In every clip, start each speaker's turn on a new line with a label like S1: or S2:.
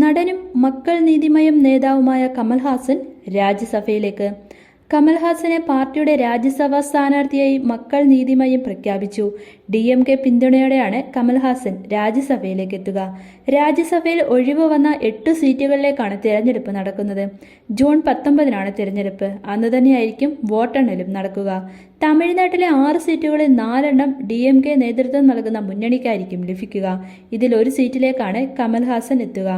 S1: നടനും മക്കൾ നീതിമയം നേതാവുമായ കമൽഹാസൻ രാജ്യസഭയിലേക്ക്. കമൽഹാസനെ പാർട്ടിയുടെ രാജ്യസഭാ സ്ഥാനാർത്ഥിയായി മക്കൾ നീതിമയം പ്രഖ്യാപിച്ചു. ഡി എം കെ പിന്തുണയോടെയാണ് കമൽഹാസൻ രാജ്യസഭയിലേക്ക് എത്തുക. രാജ്യസഭയിൽ ഒഴിവ് വന്ന എട്ട് സീറ്റുകളിലേക്കാണ് തിരഞ്ഞെടുപ്പ് നടക്കുന്നത്. ജൂൺ പത്തൊമ്പതിനാണ് തിരഞ്ഞെടുപ്പ്. അന്ന് തന്നെയായിരിക്കും വോട്ടെണ്ണലും നടക്കുക. തമിഴ്നാട്ടിലെ ആറ് സീറ്റുകളിൽ നാലെണ്ണം ഡി എം കെ നേതൃത്വം നൽകുന്ന മുന്നണിക്കായിരിക്കും ലഭിക്കുക. ഇതിൽ ഒരു സീറ്റിലേക്കാണ് കമൽഹാസൻ എത്തുക.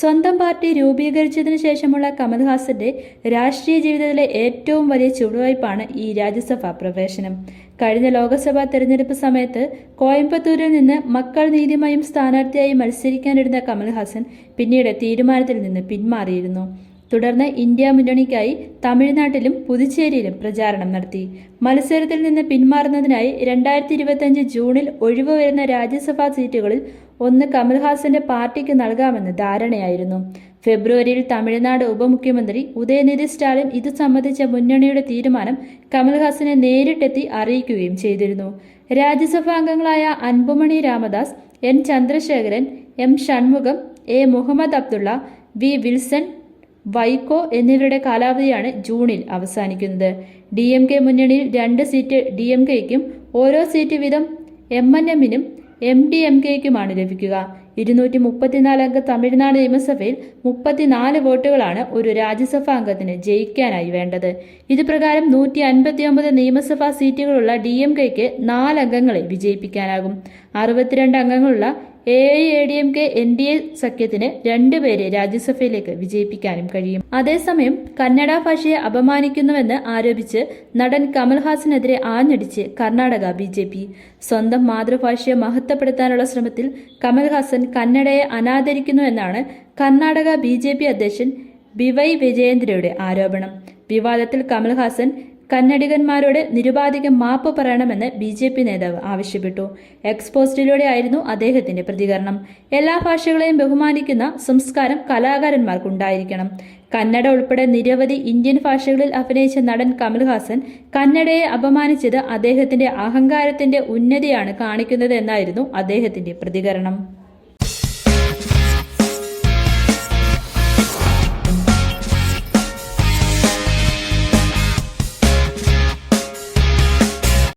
S1: സ്വന്തം പാർട്ടി രൂപീകരിച്ചതിനു ശേഷമുള്ള കമൽഹാസന്റെ രാഷ്ട്രീയ ജീവിതത്തിലെ ഏറ്റവും വലിയ ചുവടുവയ്പ്പാണ് ഈ രാജ്യസഭാ പ്രവേശനം. കഴിഞ്ഞ ലോക്സഭാ തെരഞ്ഞെടുപ്പ് സമയത്ത് കോയമ്പത്തൂരിൽ നിന്ന് മക്കൾ നീതിമയം സ്ഥാനാർത്ഥിയായി മത്സരിക്കാനിരുന്ന കമൽഹാസൻ പിന്നീട് തീരുമാനത്തിൽ നിന്ന് പിന്മാറിയിരുന്നു. തുടർന്ന് ഇന്ത്യ മുന്നണിക്കായി തമിഴ്നാട്ടിലും പുതുച്ചേരിയിലും പ്രചാരണം നടത്തി. മത്സരത്തിൽ നിന്ന് പിന്മാറുന്നതിനായി രണ്ടായിരത്തി ഇരുപത്തിയഞ്ച് ജൂണിൽ ഒഴിവ് വരുന്ന രാജ്യസഭാ സീറ്റുകളിൽ ഒന്ന് കമൽഹാസന്റെ പാർട്ടിക്ക് നൽകാമെന്ന് ധാരണയായിരുന്നു. ഫെബ്രുവരിയിൽ തമിഴ്നാട് ഉപമുഖ്യമന്ത്രി ഉദയനിധി സ്റ്റാലിൻ ഇത് സംബന്ധിച്ച മുന്നണിയുടെ തീരുമാനം കമൽഹാസനെ നേരിട്ടെത്തി അറിയിക്കുകയും ചെയ്തിരുന്നു. രാജ്യസഭാ അംഗങ്ങളായ Anbumani Ramadoss N Chandrasekharan M Shanmugam A Mohammed Abdullah V Wilson Vaiko എന്നിവരുടെ കാലാവധിയാണ് ജൂണിൽ അവസാനിക്കുന്നത്. ഡി എം കെ മുന്നണിയിൽ രണ്ട് സീറ്റ് ഡി എം കെയ്ക്കും ഓരോ സീറ്റ് വീതം എം എൻ എമ്മിനും എം ഡി എം കെയ്ക്കുമാണ് ലഭിക്കുക. ഇരുന്നൂറ്റി മുപ്പത്തിനാല് അംഗ തമിഴ്നാട് നിയമസഭയിൽ മുപ്പത്തിനാല് വോട്ടുകളാണ് ഒരു രാജ്യസഭാ അംഗത്തിന് ജയിക്കാനായി വേണ്ടത്. ഇത് പ്രകാരം നൂറ്റി അൻപത്തിയൊമ്പത് നിയമസഭാ സീറ്റുകളുള്ള ഡി എം കെയ്ക്ക് നാല് അംഗങ്ങളെ വിജയിപ്പിക്കാനാകും. അറുപത്തിരണ്ട് അംഗങ്ങളുള്ള A I A D M K N D A സഖ്യത്തിന് രണ്ടുപേരെ രാജ്യസഭയിലേക്ക് വിജയിപ്പിക്കാനും കഴിയും. അതേസമയം കന്നഡ ഭാഷയെ അപമാനിക്കുന്നുവെന്ന് ആരോപിച്ച് നടൻ കമൽഹാസനെതിരെ ആഞ്ഞടിച്ച് കർണാടക ബി ജെ പി. സ്വന്തം മാതൃഭാഷയെ മഹത്വപ്പെടുത്താനുള്ള ശ്രമത്തിൽ കമൽഹാസൻ കന്നഡയെ അനാദരിക്കുന്നുവെന്നാണ് കർണാടക ബി ജെ പി അധ്യക്ഷൻ ബിവൈ വിജയേന്ദ്രയുടെ ആരോപണം. വിവാദത്തിൽ കമൽഹാസൻ കന്നഡികന്മാരോട് നിരുപാധികം മാപ്പ് പറയണമെന്ന് ബി ജെ പി നേതാവ് ആവശ്യപ്പെട്ടു. എക്സ്പോസ്റ്റിലൂടെ ആയിരുന്നു അദ്ദേഹത്തിന്റെ പ്രതികരണം. എല്ലാ ഭാഷകളെയും ബഹുമാനിക്കുന്ന സംസ്കാരം കലാകാരന്മാർക്കുണ്ടായിരിക്കണം. കന്നഡ ഉൾപ്പെടെ നിരവധി ഇന്ത്യൻ ഭാഷകളിൽ അഭിനയിച്ച നടൻ കമൽഹാസൻ കന്നഡയെ അപമാനിച്ചത് അദ്ദേഹത്തിന്റെ അഹങ്കാരത്തിന്റെ ഉന്നതിയാണ് കാണിക്കുന്നത് എന്നായിരുന്നു അദ്ദേഹത്തിന്റെ പ്രതികരണം.